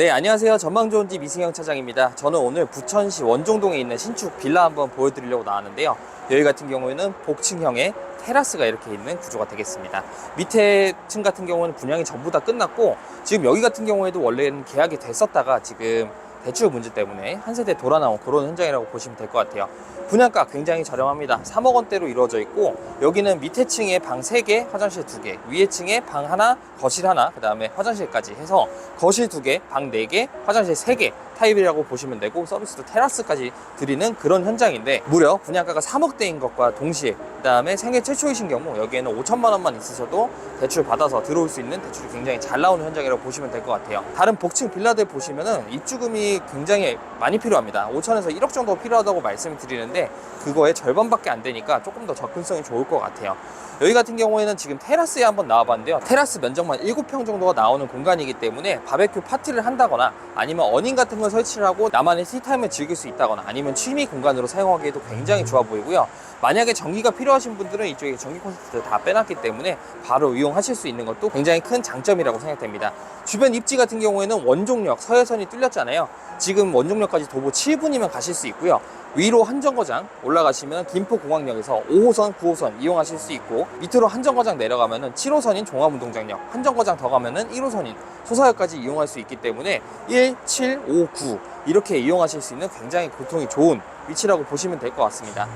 네, 안녕하세요. 전망 좋은 집 이승영 차장입니다. 저는 오늘 부천시 원종동에 있는 신축 빌라 한번 보여드리려고 나왔는데요. 여기 같은 경우에는 복층형의 테라스가 이렇게 있는 구조가 되겠습니다. 밑에 층 같은 경우는 분양이 전부 다 끝났고 지금 여기 같은 경우에도 원래는 계약이 됐었다가 지금 대출 문제 때문에 한 세대 돌아 나온 그런 현장이라고 보시면 될 것 같아요. 분양가 굉장히 저렴합니다. 3억 원대로 이루어져 있고 여기는 밑에 층에 방 3개, 화장실 2개, 위에 층에 방 하나, 거실 하나, 그 다음에 화장실까지 해서 거실 2개, 방 4개, 화장실 3개 타입이라고 보시면 되고 서비스도 테라스까지 드리는 그런 현장인데 무려 분양가가 3억대인 것과 동시에 그 다음에 생애 최초이신 경우 여기에는 5천만 원만 있으셔도 대출 받아서 들어올 수 있는 대출이 굉장히 잘 나오는 현장이라고 보시면 될 것 같아요. 다른 복층 빌라들 보시면은 입주금이 굉장히 많이 필요합니다. 5천에서 1억 정도 필요하다고 말씀을 드리는데 그거의 절반밖에 안 되니까 조금 더 접근성이 좋을 것 같아요. 여기 같은 경우에는 지금 테라스에 한번 나와봤는데요. 테라스 면적만 7평 정도가 나오는 공간이기 때문에 바베큐 파티를 한다거나 아니면 어닝 같은 걸 설치를 하고 나만의 티타임을 즐길 수 있다거나 아니면 취미 공간으로 사용하기에도 굉장히 좋아 보이고요. 만약에 전기가 필요하신 분들은 이쪽에 전기 콘센트를 다 빼놨기 때문에 바로 이용하실 수 있는 것도 굉장히 큰 장점이라고 생각됩니다. 주변 입지 같은 경우에는 원종역, 서해선이 뚫렸잖아요. 지금 원종역까지 도보 7분이면 가실 수 있고요. 위로 한정거장 올라가시면 김포공항역에서 5호선, 9호선 이용하실 수 있고 밑으로 한정거장 내려가면은 7호선인 종합운동장역, 한정거장 더 가면은 1호선인 소사역까지 이용할 수 있기 때문에 1, 7, 5, 9 이렇게 이용하실 수 있는 굉장히 교통이 좋은 위치라고 보시면 될 것 같습니다.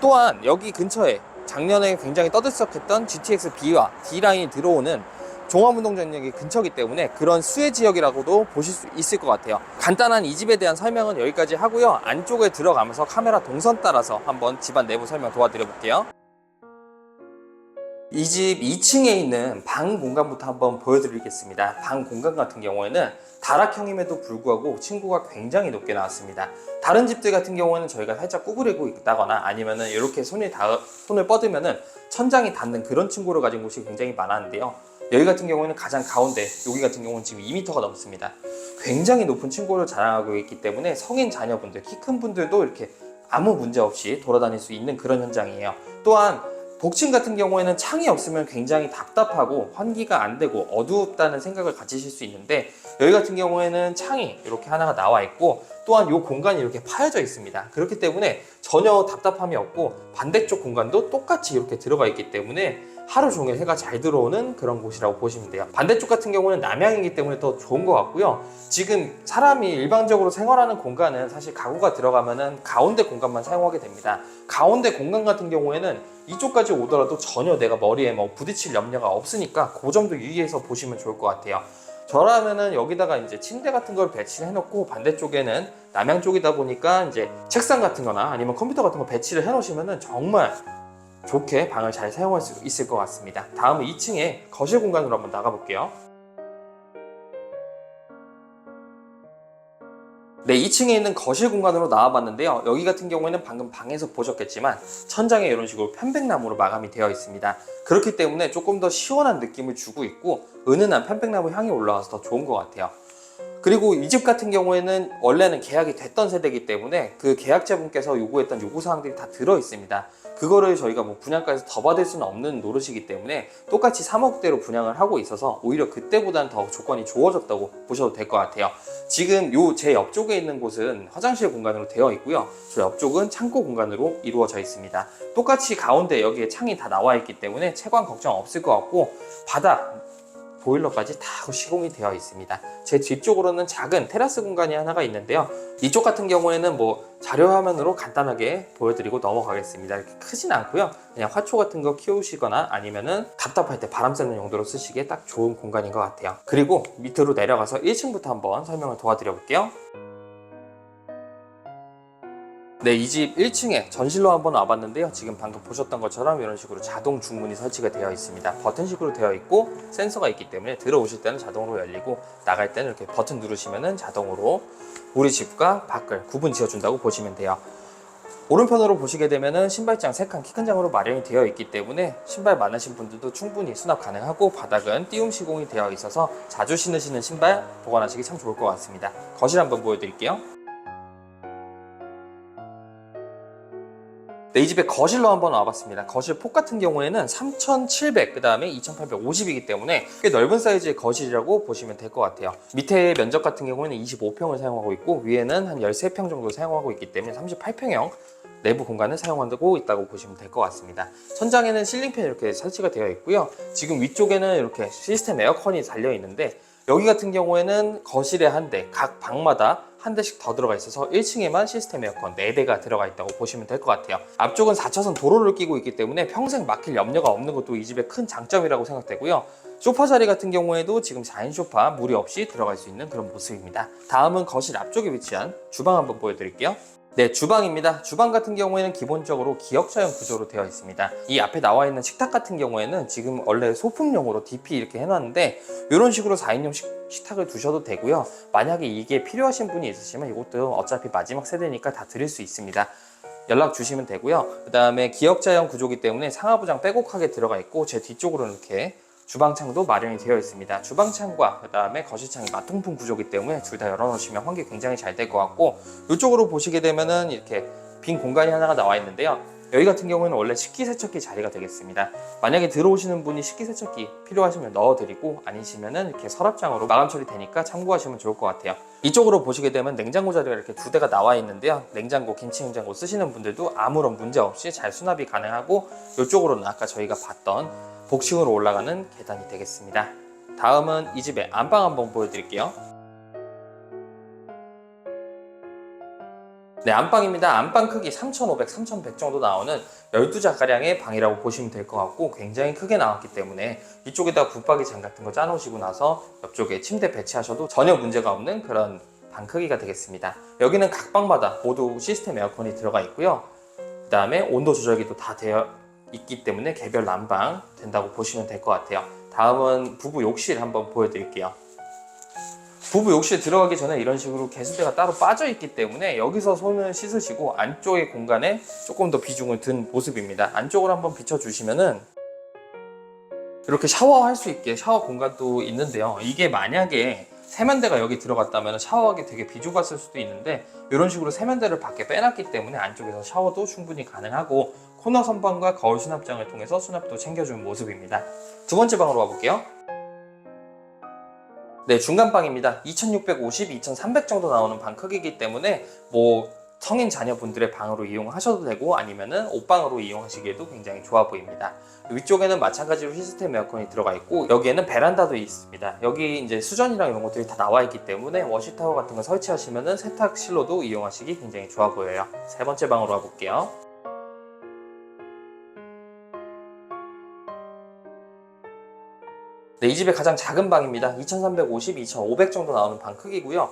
또한 여기 근처에 작년에 굉장히 떠들썩했던 GTX B와 D라인이 들어오는 종합운동장역이 근처이기 때문에 그런 수혜 지역이라고도 보실 수 있을 것 같아요. 간단한 이 집에 대한 설명은 여기까지 하고요. 안쪽에 들어가면서 카메라 동선 따라서 한번 집안 내부 설명 도와드려 볼게요. 이 집 2층에 있는 방 공간부터 한번 보여드리겠습니다. 방 공간 같은 경우에는 다락형임에도 불구하고 층고가 굉장히 높게 나왔습니다. 다른 집들 같은 경우에는 저희가 살짝 구부리고 있다거나 아니면은 이렇게 손이 닿, 손을 뻗으면은 천장이 닿는 그런 층고를 가진 곳이 굉장히 많았는데요. 여기 같은 경우에는 가장 가운데, 여기 같은 경우는 지금 2m가 넘습니다. 굉장히 높은 층고를 자랑하고 있기 때문에 성인 자녀분들, 키 큰 분들도 이렇게 아무 문제 없이 돌아다닐 수 있는 그런 현장이에요. 또한 복층 같은 경우에는 창이 없으면 굉장히 답답하고 환기가 안 되고 어둡다는 생각을 가지실 수 있는데 여기 같은 경우에는 창이 이렇게 하나가 나와 있고 또한 이 공간이 이렇게 파여져 있습니다. 그렇기 때문에 전혀 답답함이 없고 반대쪽 공간도 똑같이 이렇게 들어가 있기 때문에 하루 종일 해가 잘 들어오는 그런 곳이라고 보시면 돼요. 반대쪽 같은 경우는 남향이기 때문에 더 좋은 것 같고요. 지금 사람이 일반적으로 생활하는 공간은 사실 가구가 들어가면은 가운데 공간만 사용하게 됩니다. 가운데 공간 같은 경우에는 이쪽까지 오더라도 전혀 내가 머리에 뭐 부딪힐 염려가 없으니까 그 점도 유의해서 보시면 좋을 것 같아요. 저라면은 여기다가 이제 침대 같은 걸 배치를 해놓고 반대쪽에는 남향 쪽이다 보니까 이제 책상 같은 거나 아니면 컴퓨터 같은 거 배치를 해놓으시면은 정말 좋게 방을 잘 사용할 수 있을 것 같습니다. 다음은 2층에 거실 공간으로 한번 나가볼게요. 네, 2층에 있는 거실 공간으로 나와봤는데요. 여기 같은 경우에는 방금 방에서 보셨겠지만 천장에 이런 식으로 편백나무로 마감이 되어 있습니다. 그렇기 때문에 조금 더 시원한 느낌을 주고 있고 은은한 편백나무 향이 올라와서 더 좋은 것 같아요. 그리고 이 집 같은 경우에는 원래는 계약이 됐던 세대이기 때문에 그 계약자분께서 요구했던 요구사항들이 다 들어 있습니다. 그거를 저희가 뭐 분양가에서 더 받을 수는 없는 노릇이기 때문에 똑같이 3억대로 분양을 하고 있어서 오히려 그때보다는 더 조건이 좋아졌다고 보셔도 될 것 같아요. 지금 요 제 옆쪽에 있는 곳은 화장실 공간으로 되어 있고요. 저 옆쪽은 창고 공간으로 이루어져 있습니다. 똑같이 가운데 여기에 창이 다 나와 있기 때문에 채광 걱정 없을 것 같고 바닥 보일러까지 다 시공이 되어 있습니다. 제 뒤쪽으로는 작은 테라스 공간이 하나가 있는데요. 이쪽 같은 경우에는 뭐 자료 화면으로 간단하게 보여드리고 넘어가겠습니다. 이렇게 크진 않고요. 그냥 화초 같은 거 키우시거나 아니면은 답답할 때 바람 쐬는 용도로 쓰시기에 딱 좋은 공간인 것 같아요. 그리고 밑으로 내려가서 1층부터 한번 설명을 도와드려 볼게요. 네, 이 집 1층에 전실로 한번 와봤는데요. 지금 방금 보셨던 것처럼 이런 식으로 자동 중문이 설치가 되어 있습니다. 버튼식으로 되어 있고 센서가 있기 때문에 들어오실 때는 자동으로 열리고 나갈 때는 이렇게 버튼 누르시면은 자동으로 우리 집과 밖을 구분 지어준다고 보시면 돼요. 오른편으로 보시게 되면은 신발장 3칸 키 큰 장으로 마련이 되어 있기 때문에 신발 많으신 분들도 충분히 수납 가능하고 바닥은 띄움 시공이 되어 있어서 자주 신으시는 신발 보관하시기 참 좋을 것 같습니다. 거실 한번 보여드릴게요. 네, 이 집의 거실로 한번 와봤습니다. 거실 폭 같은 경우에는 3,700, 그 다음에 2,850이기 때문에 꽤 넓은 사이즈의 거실이라고 보시면 될 것 같아요. 밑에 면적 같은 경우에는 25평을 사용하고 있고, 위에는 한 13평 정도 사용하고 있기 때문에 38평형 내부 공간을 사용하고 있다고 보시면 될 것 같습니다. 천장에는 실링팬이 이렇게 설치가 되어 있고요. 지금 위쪽에는 이렇게 시스템 에어컨이 달려 있는데, 여기 같은 경우에는 거실에 한 대, 각 방마다 한 대씩 더 들어가 있어서 1층에만 시스템 에어컨 4대가 들어가 있다고 보시면 될 것 같아요. 앞쪽은 4차선 도로를 끼고 있기 때문에 평생 막힐 염려가 없는 것도 이 집의 큰 장점이라고 생각되고요. 소파 자리 같은 경우에도 지금 4인 소파 무리 없이 들어갈 수 있는 그런 모습입니다. 다음은 거실 앞쪽에 위치한 주방 한번 보여드릴게요. 네, 주방입니다. 주방 같은 경우에는 기본적으로 기역자형 구조로 되어 있습니다. 이 앞에 나와 있는 식탁 같은 경우에는 지금 원래 소품용으로 DP 이렇게 해놨는데 이런 식으로 4인용 식, 식탁을 두셔도 되고요. 만약에 이게 필요하신 분이 있으시면 이것도 어차피 마지막 세대니까 다 드릴 수 있습니다. 연락 주시면 되고요. 그 다음에 기역자형 구조기 때문에 상하부장 빼곡하게 들어가 있고 제 뒤쪽으로는 이렇게 주방창도 마련이 되어 있습니다. 주방창과 그 다음에 거실창이 맞통풍 구조기 때문에 둘 다 열어놓으시면 환기 굉장히 잘 될 것 같고 이쪽으로 보시게 되면은 이렇게 빈 공간이 하나가 나와 있는데요. 여기 같은 경우에는 원래 식기세척기 자리가 되겠습니다. 만약에 들어오시는 분이 식기세척기 필요하시면 넣어드리고 아니시면은 이렇게 서랍장으로 마감 처리되니까 참고하시면 좋을 것 같아요. 이쪽으로 보시게 되면 냉장고 자리가 이렇게 두 대가 나와 있는데요. 냉장고, 김치 냉장고 쓰시는 분들도 아무런 문제 없이 잘 수납이 가능하고 이쪽으로는 아까 저희가 봤던 복층으로 올라가는 계단이 되겠습니다. 다음은 이 집의 안방 한번 보여드릴게요. 네, 안방입니다. 안방 크기 3,500, 3,100 정도 나오는 12자가량의 방이라고 보시면 될 것 같고 굉장히 크게 나왔기 때문에 이쪽에다 붙박이 장 같은 거 짜놓으시고 나서 옆쪽에 침대 배치하셔도 전혀 문제가 없는 그런 방 크기가 되겠습니다. 여기는 각 방마다 모두 시스템 에어컨이 들어가 있고요. 그 다음에 온도 조절기도 다 되어 있기 때문에 개별 난방 된다고 보시면 될 것 같아요. 다음은 부부 욕실 한번 보여드릴게요. 부부 욕실 들어가기 전에 이런 식으로 개수대가 따로 빠져 있기 때문에 여기서 손을 씻으시고 안쪽의 공간에 조금 더 비중을 둔 모습입니다. 안쪽으로 한번 비춰주시면은 이렇게 샤워할 수 있게 샤워 공간도 있는데요. 이게 만약에 세면대가 여기 들어갔다면 샤워하기 되게 비좁았을 수도 있는데 이런 식으로 세면대를 밖에 빼놨기 때문에 안쪽에서 샤워도 충분히 가능하고 코너 선반과 거울 수납장을 통해서 수납도 챙겨주는 모습입니다. 두 번째 방으로 와볼게요. 네, 중간 방입니다. 2650, 2300 정도 나오는 방 크기이기 때문에 뭐 성인 자녀분들의 방으로 이용하셔도 되고 아니면은 옷방으로 이용하시기에도 굉장히 좋아 보입니다. 위쪽에는 마찬가지로 시스템 에어컨이 들어가 있고 여기에는 베란다도 있습니다. 여기 이제 수전이랑 이런 것들이 다 나와 있기 때문에 워시타워 같은 거 설치하시면은 세탁실로도 이용하시기 굉장히 좋아 보여요. 세 번째 방으로 와볼게요. 네, 이 집의 가장 작은 방입니다. 2350, 2500 정도 나오는 방 크기고요.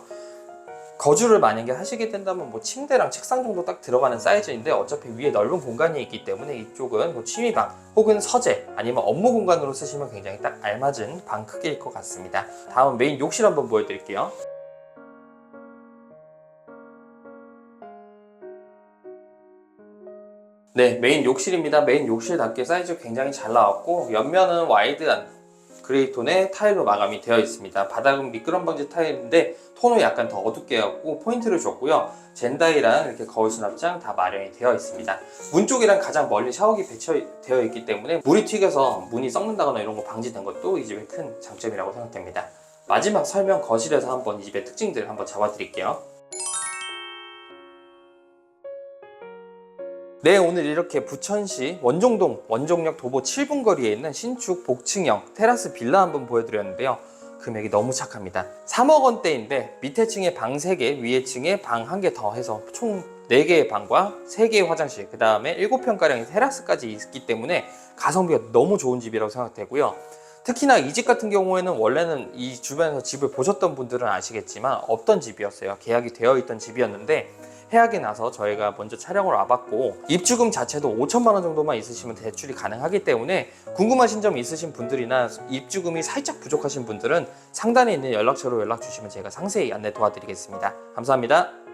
거주를 만약에 하시게 된다면 뭐 침대랑 책상 정도 딱 들어가는 사이즈인데 어차피 위에 넓은 공간이 있기 때문에 이쪽은 뭐 취미방 혹은 서재 아니면 업무 공간으로 쓰시면 굉장히 딱 알맞은 방 크기일 것 같습니다. 다음 메인 욕실 한번 보여드릴게요. 네, 메인 욕실입니다. 메인 욕실답게 사이즈 굉장히 잘 나왔고 옆면은 와이드한 그레이톤의 타일로 마감이 되어 있습니다. 바닥은 미끄럼 방지 타일인데 톤을 약간 더 어둡게 해갖고 포인트를 줬고요. 젠다이랑 이렇게 거울 수납장 다 마련이 되어 있습니다. 문 쪽이랑 가장 멀리 샤워기 배치되어 있기 때문에 물이 튀겨서 문이 썩는다거나 이런 거 방지된 것도 이 집의 큰 장점이라고 생각됩니다. 마지막 설명 거실에서 한번 이 집의 특징들 한번 잡아드릴게요. 네, 오늘 이렇게 부천시 원종동 원종역 도보 7분 거리에 있는 신축 복층형 테라스 빌라 한번 보여드렸는데요. 금액이 너무 착합니다. 3억 원대인데 밑에 층에 방 3개, 위에 층에 방 1개 더 해서 총 4개의 방과 3개의 화장실, 그 다음에 7평가량의 테라스까지 있기 때문에 가성비가 너무 좋은 집이라고 생각되고요. 특히나 이 집 같은 경우에는 원래는 이 주변에서 집을 보셨던 분들은 아시겠지만 없던 집이었어요. 계약이 되어 있던 집이었는데 해약이 나서 저희가 먼저 촬영을 와봤고 입주금 자체도 5천만 원 정도만 있으시면 대출이 가능하기 때문에 궁금하신 점 있으신 분들이나 입주금이 살짝 부족하신 분들은 상단에 있는 연락처로 연락 주시면 제가 상세히 안내 도와드리겠습니다. 감사합니다.